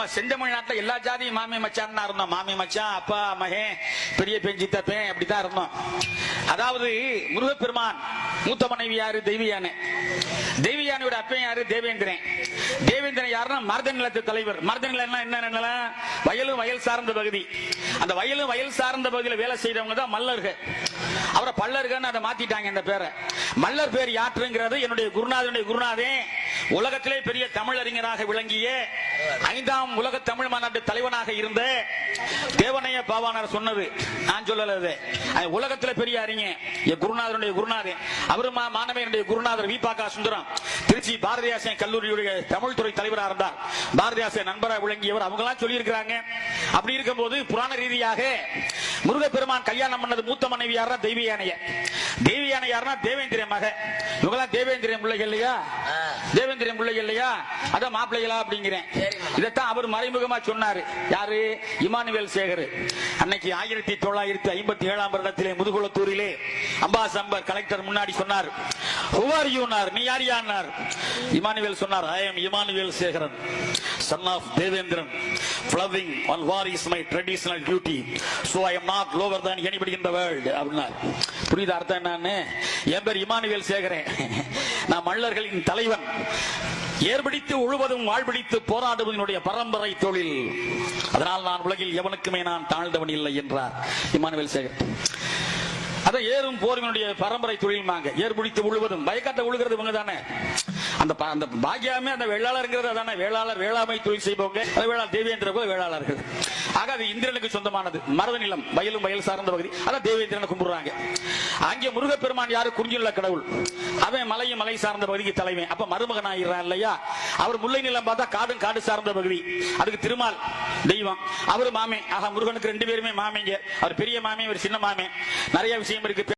நம்ம செந்தமிழ்நாட்டுல எல்லா ஜாதியும் மாமி மச்சான்னு இருந்தோம். மாமி மச்சான் அப்பா மகன் பெரிய பெண் சித்தப்பேன் அப்படித்தான் இருந்தோம். அதாவது முருகப்பெருமான் மூத்த மனைவி யாரு? தெய்வியானே தெய்வியானையோட அப்பன் யாரு? தேவேந்திரன். தேவேந்திரன் யாருன்னா மருத நிலத்து தலைவர். மருத நிலம் என்ன நிலம் வயலும் வயல் சார்ந்த பகுதி. அந்த வயலும் வயல் சார்ந்த பகுதியில் வேலை செய்யறவங்க தான் மல்லர்கள். அவரை பல்லர்கள்னு அதை மாத்திட்டாங்க இந்த பேரை. மல்லர் பேர் யாற்றுங்கிறது என்னுடைய குருநாதனுடைய குருநாதே. உலகத்திலே பெரிய தமிழறிஞராக விளங்கிய ஐந்தாம் உலக தமிழ் மாநாட்டு தலைவனாக இருந்த தேவனைய பாவானர் சொன்னது. நான் சொல்லல அது உலகத்துல பெரிய அறிஞர் என் குருநாதனுடைய குருநாதன் அவரு மா- மாணவனுடைய குருநாதர் விபாகா சுந்தரம் திருச்சி பாரதியாசன் கல்லூரியுடைய தமிழ் துறை தலைவராக இருந்தார். பாரதியாசன் நண்பராக விளங்கியவர். அவங்க எல்லாம் சொல்லி இருக்கிறாங்க அப்படி இருக்கும்போது புராண ரீதியாக முருகப்பெருமான் கல்யாணம் பண்ணது மூத்த மனைவியாரா தெய்வ யானைய தெய்வ யானை யாருன்னா தேவேந்திரன் மக. இவங்கெல்லாம் தேவேந்திரன் பிள்ளைகள் இல்லையா? தேவேந்திரன் பிள்ளைகள் இல்லையா? அதான் மாப்பிள்ளைகளா அப்படிங்கிறேன். இதைத்தான் அவர் மறைமுகமா சொன்னாரு. யாரு? இமானுவேல் சேகர். அன்னைக்கு ஆயிரத்தி தொள்ளாயிரத்தி ஐம்பத்தி ஏழாம் வருடத்திலே முதுகுளத்தூரிலே அம்பாசம்பர் கலெக்டர் முன்னாடி சொன்னார். ஹுவார் யூனார் நீ யார் யார்? இமானுவேல் சொன்னார் I M Immanuel Sekaran son of Devendran. Flowing on war is my traditional duty. So i am not lower than anybody in the world. அப்படின்னார். புரியுது அர்த்தம் என்னன்னு? என் பேர் இமானுவேல் சேகரன். நான் மல்லர்களின் தலைவன். ஏர்பிடித்து உழுவதும் வாழ்பிடித்து போராடுவதனுடைய பரம்பரை தொழில். அதனால் நான் உலகில் எவனுக்குமே நான் தாழ்ந்தவன் இல்லை என்றார் இமானுவேல் சேகர் அதை ஏறும் போர்வனுடைய பரம்பரை தொழில்மாங்க ஏர் பிடித்து உழுவதும். பயக்காட்ட உழுகிறது இவங்க தானே. அந்த அந்த பாக்கியாமே அந்த வேளாளருங்கிறது அதானே வேளாளர் வேளாமை தொழில் செய்பவங்க. அது வேளாளர் தேவேந்திர கூட வேளாளர்கள். ஆக அது இந்திரனுக்கு சொந்தமானது. மருத நிலம் வயலும் வயல் சார்ந்த பகுதி. அதான் தேவேந்திரனை கும்பிடுறாங்க. அங்கே முருகப்பெருமான் யாரு? குறிஞ்சுள்ள கடவுள். அவன் மலையும் மலை சார்ந்த பகுதிக்கு தலைவன் அப்ப மருமகன் ஆகிறான் இல்லையா? அவர் முல்லை நிலம் பார்த்தா காடும் காடு சார்ந்த பகுதி. அதுக்கு திருமால் தெய்வம். அவரு மாமே ஆக முருகனுக்கு ரெண்டு பேருமே மாமேங்க. அவர் பெரிய மாமே ஒரு சின்ன மாமே நிறைய விஷயம் இருக்கு.